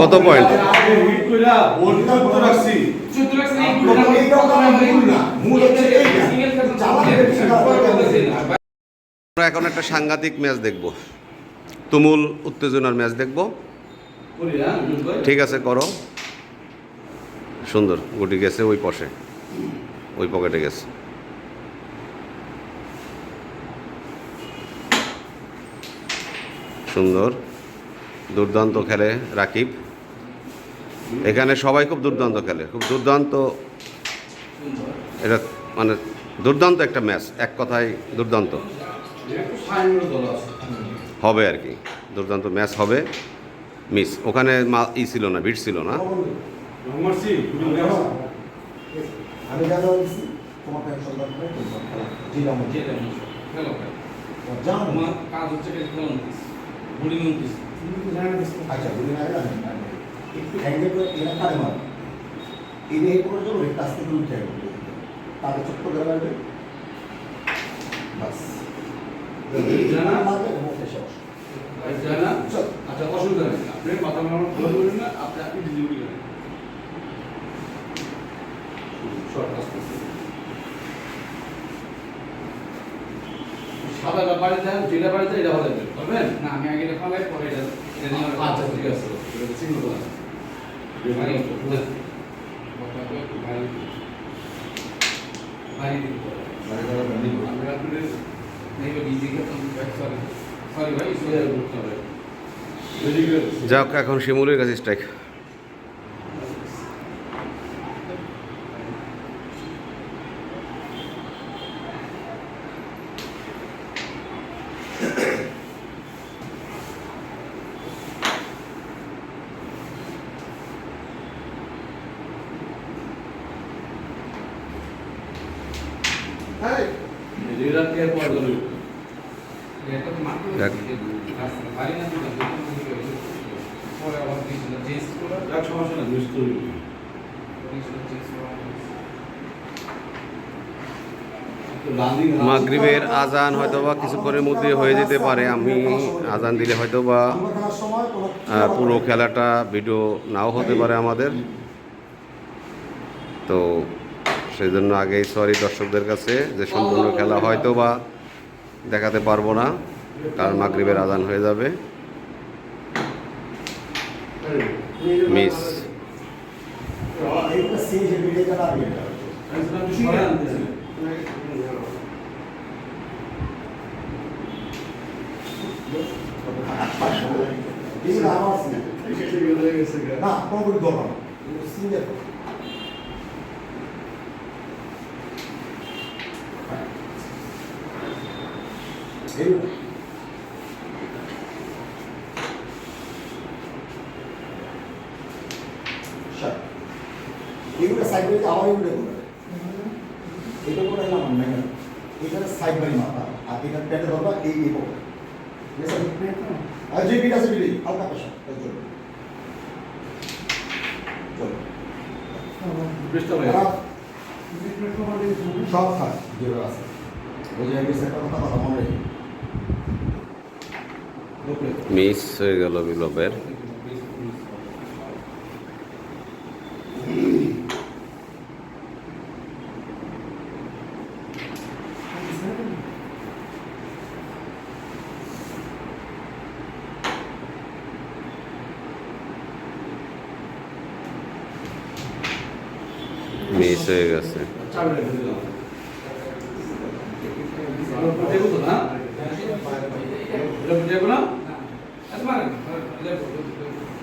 কত পয়েন্ট আমরা এখন একটা সাংঘাতিক ম্যাচ দেখব। তুমুল উত্তেজনার ম্যাচ দেখব। ঠিক আছে, করো। সুন্দর, গুটি গেছে ওই পশে। ওই পকেটে গেছে। সুন্দর। দুর্দান্ত খেলে রাকিব। এখানে সবাই খুব দুর্দান্ত খেলে, খুব দুর্দান্ত এটা মানে দুর্দান্ত একটা ম্যাচ, এক কথায় দুর্দান্ত। হবে আর কি, দুর্দান্ত ম্যাচ হবে, মিস। ওখানে ই ছিল না ভিড় ছিল না। কাজ হচ্ছে না। গেলাম একটু অ্যাঙ্গেল করে এরা কারে মার এনে এই যাব একটা আস্তে করে উঠে যাবে। তাকে ছোট্ট করে মারবে বাস। জানা? মারবে এবং শেষ জানা? আচ্ছা অসুবিধা নেই আপনি মাথা মারানো ভালো করেন না আপনি আপনি ডিলিভারি করেন। শর্ট আস্তে সাদা দেন যেটা এটা পারবেন না আমি আগে এটা পরে এটা আচ্ছা ঠিক আছে। সিগন্যাল করা ভারী বক্তাকে একটু ভারী ভারী দিতে পারে আমি আপনাদের নেই বা ডিজি কে সরি সরি ভাই ক্লিয়ার করতে হবে রেডি করে যাক এখন শিমুলের কাছে স্ট্রাইক রেডার কেয়ার পর ধরে এটা তো মাত্র দেখ। ভারী না দিলাম পরে আবার দিয়েছিল চেঞ্জ করে যাক সমস্যা না মিস করি দিয়েছিল চেঞ্জ করে লান্ডিং মাগরিবের আজান হয়তো বা কিছুক্ষণের মধ্যে হয়ে যেতে পারে। আমি আজান দিলে হয়তো বা পুরো খেলাটা ভিডিও নাও হতে পারে আমাদের। তো সেই জন্য আগেই সরি দর্শকদের কাছে যে সম্পূর্ণ খেলা হয়তো বা দেখাতে পারব না, কারণ মাগরিবের আদান হয়ে যাবে। মিস। না, কোনো Shut. এগুলো সাইড বাই আবার এগুলো করে এটা করে এলাম না এখানে এখানে সাইড বাই মাথা আর এখানে পেটে ধরবা এই এই পকেট আর যে বিট আছে বিট হালকা পেশা চলো চলো সব খায় যেগুলো আছে বুঝে গেছে একটা কথা কথা মনে রেখে মিস হয়ে গেল বিপ্লবের। মিস হয়ে গেছে চাবি রেখে দিলাম দেখো তো না এটা দেখো না আচ্ছা মারেন বিকাশ বিকাশ বিকাশ জি আছে বিকাশ তারপর না শুনতে সেই ম্যাচ আর গেছে এমন শুনতে তুই কি বাড়িতে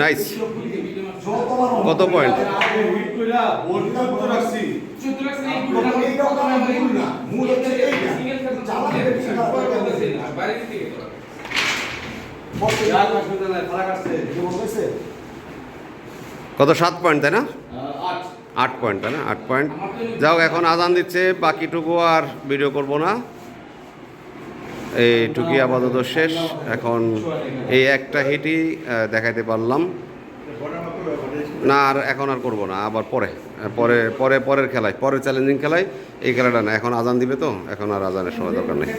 নাইস কত পয়েন্ট কত সাত পয়েন্ট তাই না? আট পয়েন্ট তাই না? আট পয়েন্ট যাও এখন আজান দিচ্ছে, বাকিটুকু আর ভিডিও করব না। এইটুকুই আপাতত শেষ। এখন এই একটা হিটই দেখাইতে পারলাম। না, আর এখন আর করব না, আবার পরে। পরে পরে, পরের খেলায়, পরের চ্যালেঞ্জিং খেলায় এই খেলাটা না, এখন আজান দিবে তো, এখন আর আজানের সময় দরকার নেই।